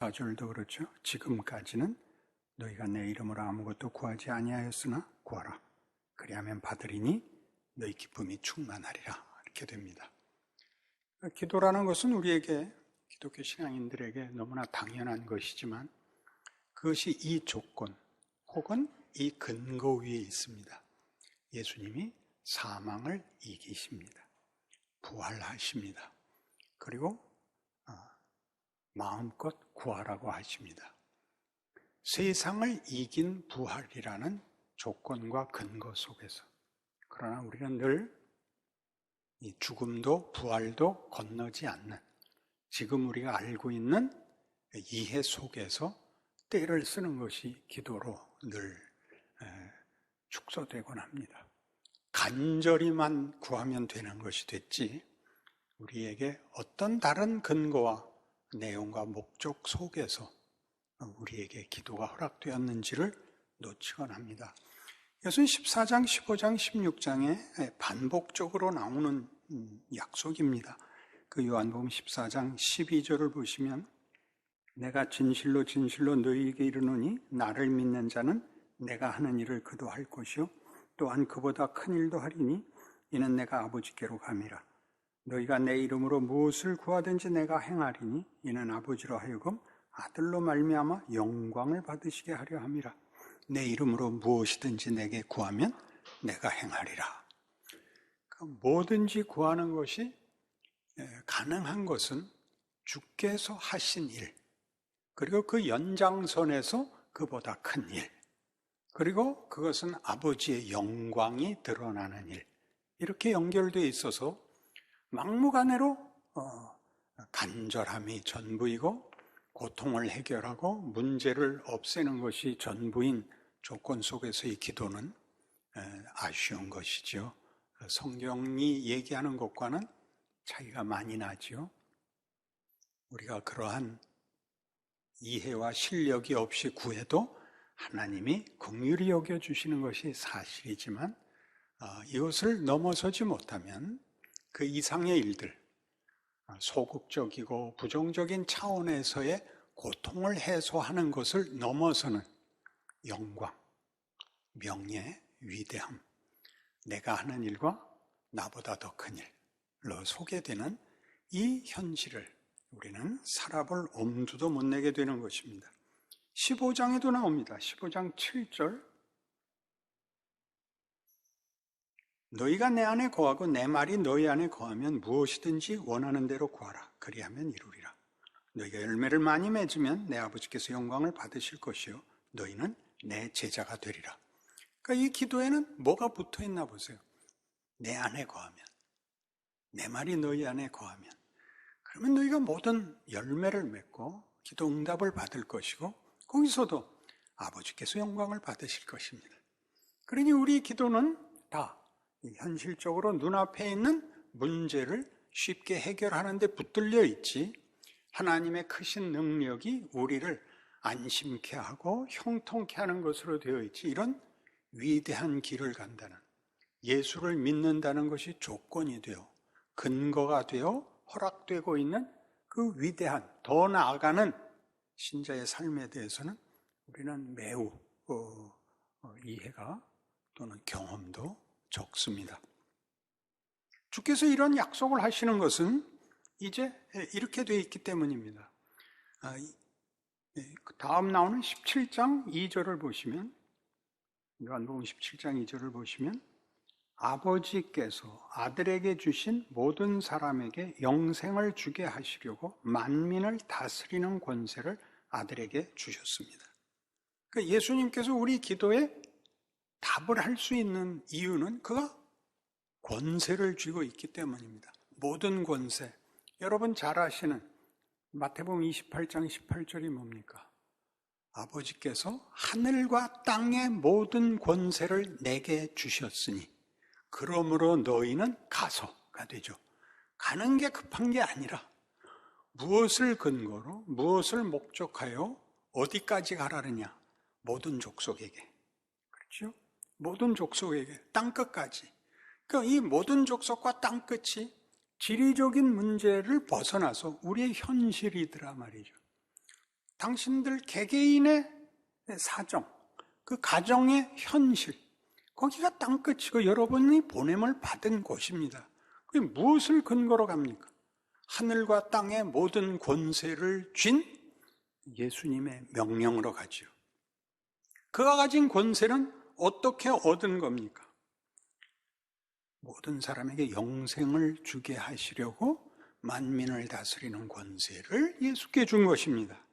4절도 그렇죠. 지금까지는 너희가 내 이름으로 아무것도 구하지 아니하였으나 구하라. 그리하면 받으리니 너희 기쁨이 충만하리라. 이렇게 됩니다. 기도라는 것은 우리에게 기독교 신앙인들에게 너무나 당연한 것이지만 그것이 이 조건 혹은 이 근거 위에 있습니다. 예수님이 사망을 이기십니다. 부활하십니다. 그리고 어, 마음껏 구하라고 하십니다. 세상을 이긴 부활이라는 조건과 근거 속에서 그러나 우리는 늘 이 죽음도 부활도 건너지 않는 지금 우리가 알고 있는 이해 속에서 때를 쓰는 것이 기도로 늘 축소되곤 합니다. 간절히만 구하면 되는 것이 됐지 우리에게 어떤 다른 근거와 내용과 목적 속에서 우리에게 기도가 허락되었는지를 놓치곤 합니다. 이것은 14장, 15장, 16장에 반복적으로 나오는 음, 약속입니다. 그 요한복음 14장 12절을 보시면 내가 진실로 진실로 너희에게 이르노니 나를 믿는 자는 내가 하는 일을 그도 할 것이요 또한 그보다 큰 일도 하리니 이는 내가 아버지께로 감이라 너희가 내 이름으로 무엇을 구하든지 내가 행하리니 이는 아버지로 하여금 아들로 말미암아 영광을 받으시게 하려 함이라. 내 이름으로 무엇이든지 내게 구하면 내가 행하리라. 그 뭐든지 구하는 것이 가능한 것은 주께서 하신 일 그리고 그 연장선에서 그보다 큰 일, 그리고 그것은 아버지의 영광이 드러나는 일, 이렇게 연결되어 있어서 막무가내로 어, 간절함이 전부이고 고통을 해결하고 문제를 없애는 것이 전부인 조건 속에서의 기도는 아쉬운 것이죠. 성경이 얘기하는 것과는 차이가 많이 나지요. 우리가 그러한 이해와 실력이 없이 구해도 하나님이 긍휼히 여겨 주시는 것이 사실이지만 어, 이것을 넘어서지 못하면 그 이상의 일들, 어, 소극적이고 부정적인 차원에서의 고통을 해소하는 것을 넘어서는 영광, 명예, 위대함, 내가 하는 일과 나보다 더 큰 일로 소개되는 이 현실을 우리는 살아볼 엄두도 못 내게 되는 것입니다. 15장에도 나옵니다. 15장 7절. 너희가 내 안에 거하고 내 말이 너희 안에 거하면 무엇이든지 원하는 대로 구하라. 그리하면 이루리라. 너희가 열매를 많이 맺으면 내 아버지께서 영광을 받으실 것이요. 너희는 내 제자가 되리라. 그러니까 이 기도에는 뭐가 붙어 있나 보세요. 내 안에 거하면. 내 말이 너희 안에 거하면. 그러면 너희가 모든 열매를 맺고 기도 응답을 받을 것이고 거기서도 아버지께서 영광을 받으실 것입니다. 그러니 우리 기도는 다 현실적으로 눈앞에 있는 문제를 쉽게 해결하는 데 붙들려 있지. 하나님의 크신 능력이 우리를 안심케 하고 형통케 하는 것으로 되어 있지. 이런 위대한 길을 간다는 예수를 믿는다는 것이 조건이 되어 근거가 되어 허락되고 있는 그 위대한 더 나아가는 신자의 삶에 대해서는 우리는 매우 어, 어, 이해가 또는 경험도 적습니다. 주께서 이런 약속을 하시는 것은 이제 이렇게 되어 있기 때문입니다. 아, 예, 그 다음 나오는 17장 2절을 보시면 요한복음 17장 2절을 보시면 아버지께서 아들에게 주신 모든 사람에게 영생을 주게 하시려고 만민을 다스리는 권세를 아들에게 주셨습니다. 그러니까 예수님께서 우리 기도에 답을 할 수 있는 이유는 그가 권세를 쥐고 있기 때문입니다. 모든 권세. 여러분 잘 아시는 마태복음 28장 18절이 뭡니까? 아버지께서 하늘과 땅의 모든 권세를 내게 주셨으니 그러므로 너희는 가서가 되죠. 가는 게 급한 게 아니라 무엇을 근거로 무엇을 목적하여 어디까지 가라느냐 모든 족속에게 그렇죠? 모든 족속에게 땅 끝까지. 그러니까 이 모든 족속과 땅 끝이 지리적인 문제를 벗어나서 우리의 현실이더라 말이죠. 당신들 개개인의 사정, 그 가정의 현실, 거기가 땅 끝이고 여러분이 보냄을 받은 곳입니다. 그게 무엇을 근거로 갑니까? 하늘과 땅의 모든 권세를 쥔 예수님의 명령으로 가지요. 그가 가진 권세는 어떻게 얻은 겁니까? 모든 사람에게 영생을 주게 하시려고 만민을 다스리는 권세를 예수께 준 것입니다.